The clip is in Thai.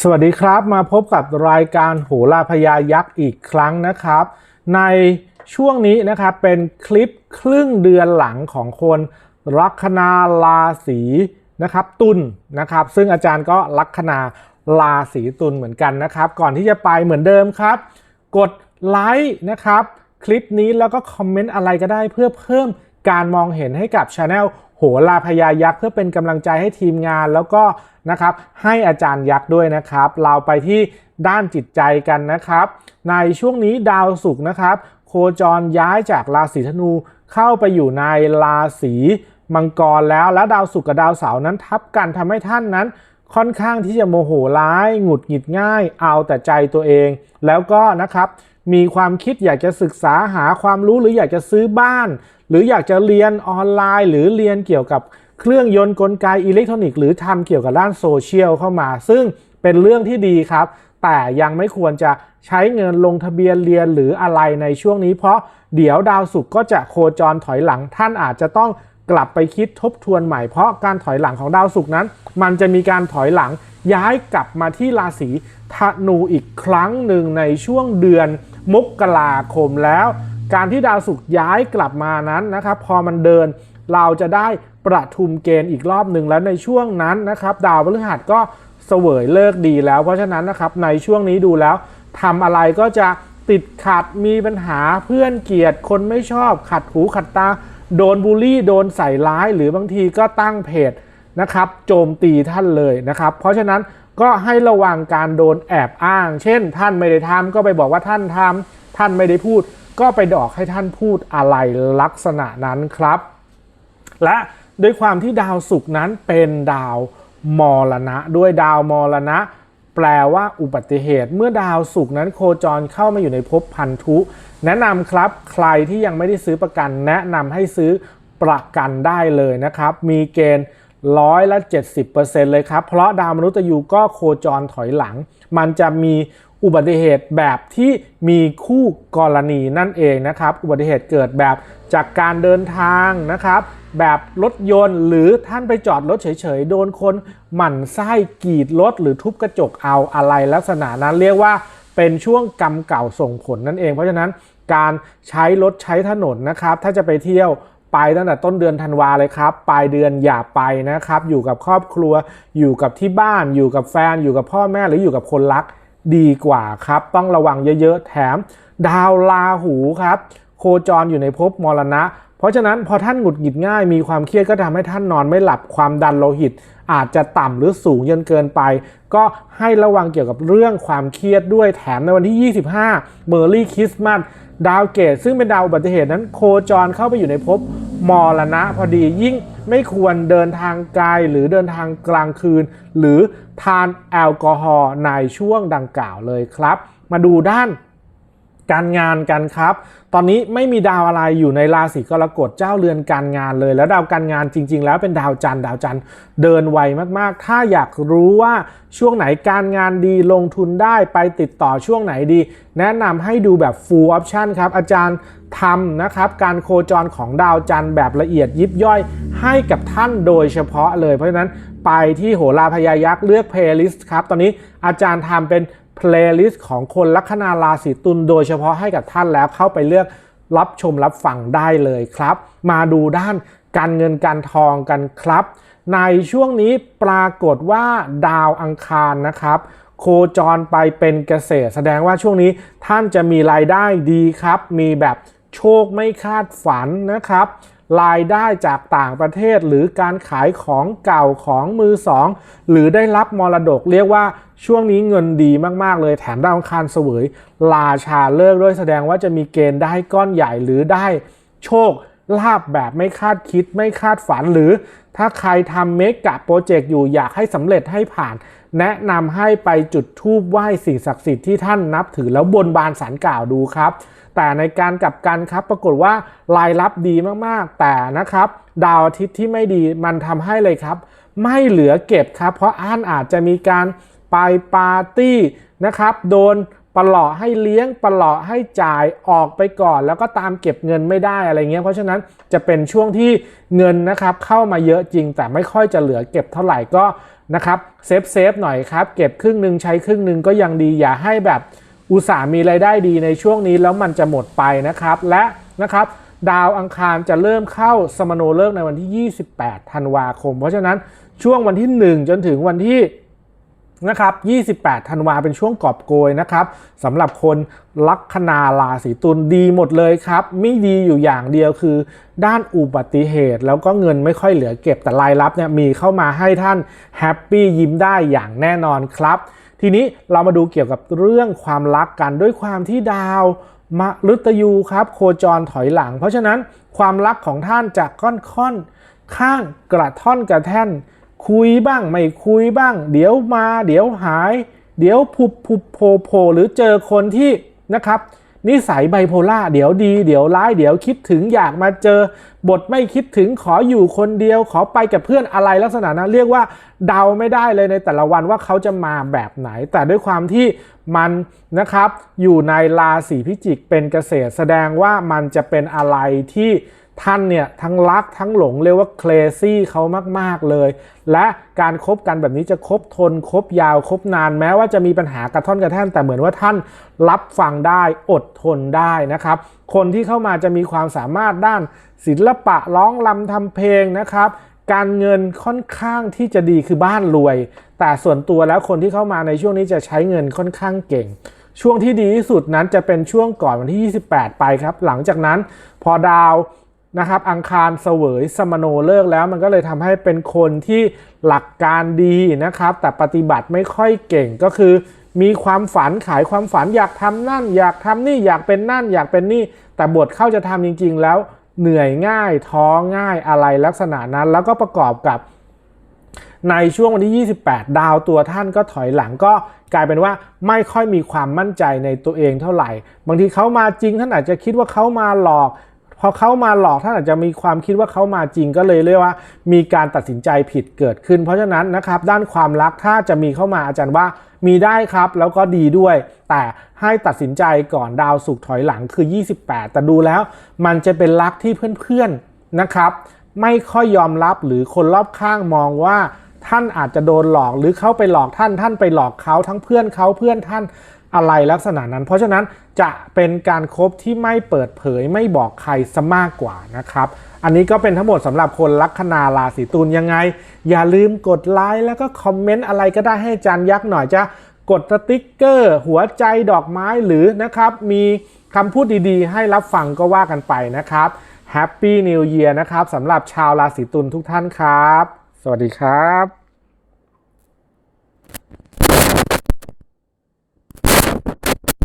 สวัสดีครับมาพบกับรายการโหราพยายักษ์อีกครั้งนะครับ ในช่วงนี้นะครับเป็นคลิปครึ่งเดือนหลังของคนลัคนาราศีนะครับตุลนะครับ ซึ่งอาจารย์ก็ลัคนาราศีตุลเหมือนกันนะครับ ก่อนที่จะไปเหมือนเดิมครับ กดไลค์นะครับ คลิปนี้แล้วก็คอมเมนต์อะไรก็ได้เพื่อเพิ่มการมองเห็นให้กับช anel โหราพยายักษ์เพื่อเป็นกำลังใจให้ทีมงานแล้วก็นะครับให้อาจารย์ยักษ์ด้วยนะครับ เราไปที่ด้านจิตใจกันนะครับ ในช่วงนี้ดาวศุกร์นะครับ โคจรย้ายจากราศีธนูเข้าไปอยู่ในราศีมังกรแล้วและดาวศุกร์กับดาวเสาร์นั้นทับกันทำให้ท่านนั้นค่อนข้างที่จะโมโหร้าย หงุดหงิดง่าย เอาแต่ใจตัวเอง แล้วก็นะครับ มีความคิดอยากจะศึกษาหาความรู้หรืออยากจะซื้อบ้าน หรืออยากจะเรียนออนไลน์ หรือเรียนเกี่ยวกับเครื่องยนต์กลไกอิเล็กทรอนิกส์หรือทำเกี่ยวกับด้านโซเชียลเข้ามา ซึ่งเป็นเรื่องที่ดีครับ แต่ยังไม่ควรจะใช้เงินลงทะเบียนเรียนหรืออะไรในช่วงนี้ เพราะเดี๋ยวดาวศุกร์ก็จะโคจรถอยหลังท่านอาจจะต้อง กลับไปคิดทบทวนใหม่เพราะการถอยหลังของดาวศุกร์นั้น มันจะมีการถอยหลังย้ายกลับมาที่ราศีธนูอีกครั้งหนึ่งในช่วงเดือนมกราคมแล้ว การที่ดาวศุกร์ย้ายกลับมานั้นนะครับ พอมันเดินเราจะได้ประทุมเกณฑ์อีกรอบหนึ่งแล้วในช่วงนั้นนะครับ ดาวพฤหัสก็เสวยเลิกดีแล้ว เพราะฉะนั้นนะครับในช่วงนี้ดูแล้วทำอะไรก็จะติดขัดมีปัญหาเพื่อนเกลียดคนไม่ชอบขัดหูขัดตา โดนบูลลี่โดนใส่ร้ายหรือบางทีก็ตั้งเพจนะครับโจมตีท่านเลยนะครับ เพราะฉะนั้นก็ให้ระวังการโดนแอบอ้าง เช่น ท่านไม่ได้ทำก็ไปบอกว่าท่านทำท่านไม่ได้พูด ก็ไปดอกให้ท่านพูดอะไรลักษณะนั้นครับ และด้วยความที่ดาวศุกร์นั้นเป็นดาวมรณะ ด้วยดาวมรณะ แปลว่าอุบัติเหตุ เมื่อดาวศุกร์นั้นโคจรเข้ามาอยู่ในภพพันธุ แนะนำครับใครที่ยังไม่ได้ซื้อประกัน แนะนำให้ซื้อประกันได้เลยนะครับ มีเกณฑ์ร้อยละ 70%เลยครับ เพราะดาวมนุษย์ยูก็โคจรถอยหลัง มันจะมีอุบัติเหตุแบบที่มีคู่กรณีนั่นเองนะครับ อุบัติเหตุเกิดแบบจากการเดินทางนะครับ แบบรถยนต์หรือท่านไปจอดรถเฉยๆ โดนคนหมั่นไส้กีดรถหรือทุบกระจกเอาอะไรลักษณะนั้นเรียกว่าเป็นช่วงกรรมเก่าส่งผลนั่นเอง เพราะฉะนั้น การใช้รถใช้ถนนนะครับ ถ้าจะไปเที่ยวไปตั้งแต่ต้นเดือนธันวาเลยครับ ปลายเดือนอย่าไปนะครับ อยู่กับครอบครัว อยู่กับที่บ้าน อยู่กับแฟน อยู่กับพ่อแม่หรืออยู่กับคนรักดีกว่าครับ ต้องระวังเยอะๆ แถม ดาวลาหูครับ โคจรอยู่ในภพมรณะ ราะฉะนั้นพอท่านหงุดหงิดง่ายมีความเครียดก็ทำให้ท่านนอนไม่หลับความดันโลหิต อาจจะต่ำหรือสูงจนเกินไป ก็ให้ระวังเกี่ยวกับเรื่องความเครียดด้วยแถมในวันที่ 25 เมอร์รี่คริสต์มาสดาวเกตซึ่งเป็นดาวอุบัติเหตุนั้นโคจรเข้าไปอยู่ในภพมรณะพอดียิ่งไม่ควรเดินทางไกลหรือเดินทางกลางคืน หรือทานแอลกอฮอล์ในช่วงดังกล่าวเลยครับ มาดูด้าน การงานกันครับ ตอนนี้ไม่มีดาวอะไรอยู่ในราศีกรกฎเจ้าเรือนการงานเลย แล้วดาวการงานจริง ๆ แล้วเป็นดาวจันทร์ดาวจันทร์เดินไวมากๆ ถ้าอยากรู้ว่าช่วงไหนการงานดีลงทุนได้ไปติดต่อช่วงไหนดี แนะนำให้ดูแบบ full option ครับ อาจารย์ทำนะครับ การโคจรของดาวจันทร์แบบละเอียดยิบย่อยให้กับท่านโดยเฉพาะเลยเพราะฉะนั้นไปที่โหราพยายักษ์เลือก playlist ครับ ตอนนี้อาจารย์ทำเป็น เพลย์ลิสต์ของคนลัคนาราศีตุลโดยเฉพาะให้กับท่านแล้วเข้าไปเลือกรับชมรับฟังได้เลยครับ มาดูด้านการเงินการทองกันครับ ในช่วงนี้ปรากฏว่าดาวอังคารนะครับ โคจรไปเป็นเกษตร แสดงว่าช่วงนี้ท่านจะมีรายได้ดีครับ มีแบบโชคไม่คาดฝันนะครับ รายได้จากต่างประเทศ หรือการขายของเก่าของมือสอง หรือได้รับมรดกเรียกว่าช่วงนี้เงินดีมากๆ เลยแถมดาวอังคารเสวยลาชาเลิกด้วยแสดงว่าจะมีเกณฑ์ได้ก้อนใหญ่หรือได้โชคลาบแบบไม่คาดคิดไม่คาดฝันหรือ ถ้าใครทำเมกะโปรเจกต์อยู่อยากให้สำเร็จให้ผ่าน แนะนำให้ไปจุดธูปไหว้สิ่งศักดิ์สิทธิ์ที่ท่านนับถือแล้วบนบานสารกล่าวดูครับ แต่ในการกลับกันครับ ปรากฏว่ารายรับดีมากๆ แต่นะครับ ดาวอาทิตย์ที่ไม่ดีมันทำให้เลยครับ ไม่เหลือเก็บครับ เพราะอ่านอาจจะมีการไปปาร์ตี้นะครับ โดน ปลาะให้เลี้ยงปลาะให้จ่ายออกไปก่อน แล้วก็ตามเก็บเงินไม่ได้อะไรเงี้ยเพราะฉะนั้นจะเป็นช่วงที่เงินนะครับเข้ามาเยอะจริง แต่ไม่ค่อยจะเหลือเก็บเท่าไหร่ก็นะครับเซฟเซฟหน่อยครับ เก็บครึ่งหนึ่งใช้ครึ่งหนึ่งก็ยังดีอย่าให้แบบอุตส่าห์มีรายได้ดีในช่วงนี้แล้วมันจะหมดไปนะครับ และนะครับดาวอังคารจะเริ่มเข้าสมโนเลิกในวันที่ 28 ธันวาคม เพราะฉะนั้นช่วงวันที่ 1 จนถึงวันที่ นะครับ 28 ธันวาเป็นช่วงกอบโกยนะครับสำหรับคนลัคนาราศีตุลดีหมดเลยครับไม่ดีอยู่อย่างเดียวคือ ด้านอุบัติเหตุ แล้วก็เงินไม่ค่อยเหลือเก็บแต่รายรับเนี่ยมีเข้ามาให้ท่านแฮปปี้ยิ้มได้อย่างแน่นอนครับ ทีนี้เรามาดูเกี่ยวกับเรื่องความรักกันด้วยความที่ดาวมฤตยูครับโคจรถอยหลัง เพราะฉะนั้นความรักของท่านจะค่อนข้อนข้างกระท่อนกระแท่น คุยบ้างไม่คุยบ้าง เดี๋ยวมาเดี๋ยวหาย เดี๋ยวพุบพุบโผล่โผหรือเจอคนที่นะครับ นิสัยไบโพล่าเดี๋ยวดี เดี๋ยวร้ายเดี๋ยวคิดถึงอยากมาเจอ บทไม่คิดถึงขออยู่คนเดียว ขอไปกับเพื่อนอะไรลักษณะนั้นเรียกว่าเดาไม่ได้เลยในแต่ละวันว่าเขาจะมาแบบไหน แต่ด้วยความที่มันนะครับ อยู่ในราศีพิจิกเป็นเกษตร แสดงว่ามันจะเป็นอะไรที่ ท่านเนี่ยทั้งรักทั้งหลงเรียกว่าเคลซี่เขามาก ๆ เลย และการครบกันแบบนี้จะคบทนคบยาวคบนานแม้ว่าจะมีปัญหากระท่อนกระแท่นแต่เหมือนว่าท่านรับฟังได้อดทนได้นะครับ คนที่เข้ามาจะมีความสามารถด้านศิลปะร้องรำทำเพลงนะครับ การเงินค่อนข้างที่จะดีคือบ้านรวย แต่ส่วนตัวแล้วคนที่เข้ามาในช่วงนี้จะใช้เงินค่อนข้างเก่งช่วงที่ดีที่สุดนั้นจะเป็นช่วงก่อนวันที่ 28 ไปครับ หลังจากนั้นพอดาว นะครับอังคารเสวยสมโนเลิกแล้วมันก็เลยทำให้เป็นคนที่หลักการดีนะครับ แต่ปฏิบัติไม่ค่อยเก่งก็คือ มีความฝันขายความฝันอยากทำนั่น อยากทำนี่อยากเป็นนั่น อยากเป็นนี่ แต่บทเข้าจะทำจริง ๆ แล้วเหนื่อยง่ายท้อง่ายอะไรลักษณะนั้น แล้วก็ประกอบกับในช่วงวันที่ 28 ดาวตัวท่านก็ถอยหลังก็กลายเป็นว่าไม่ค่อยมีความมั่นใจในตัวเองเท่าไหร่ บางทีเขามาจริงท่านอาจจะคิดว่าเขามาหลอก อเขามาหลอกท่านอาจจะมีความคิดว่าเขามาจริงก็เลยเรียกว่า มีการตัดสินใจผิดเกิดขึ้น เพราะฉะนั้นนะครับด้านความรักถ้าจะมีเข้ามาอาจารย์ว่ามีได้ครับแล้วก็ดีด้วย แต่ให้ตัดสินใจก่อนดาวสุกถอยหลังคือ 28 แต่ดูแล้ว มันจะเป็นรักที่เพื่อนๆนะครับ ไม่ค่อยยอมรับหรือคนรอบข้างมองว่าท่านอาจจะโดนหลอกหรือเขาไปหลอกท่านท่านไปหลอกเขาทั้งเพื่อนเขาเพื่อนท่าน อะไรลักษณะนั้น เพราะฉะนั้นจะเป็นการครบที่ไม่เปิดเผยไม่บอกใครซะมากกว่านะครับ อันนี้ก็เป็นทั้งหมดสำหรับคนลัคนาราศีตุลยังไง อย่าลืมกดไลค์แล้วก็คอมเมนต์อะไรก็ได้ให้อาจารย์ยักษ์หน่อยจะกดสติ๊กเกอร์ หัวใจดอกไม้หรือนะครับ มีคำพูดดีๆ ให้รับฟังก็ว่ากันไปนะครับ Happy New Year นะครับสำหรับชาวราศีตุลทุกท่านครับ สวัสดีครับ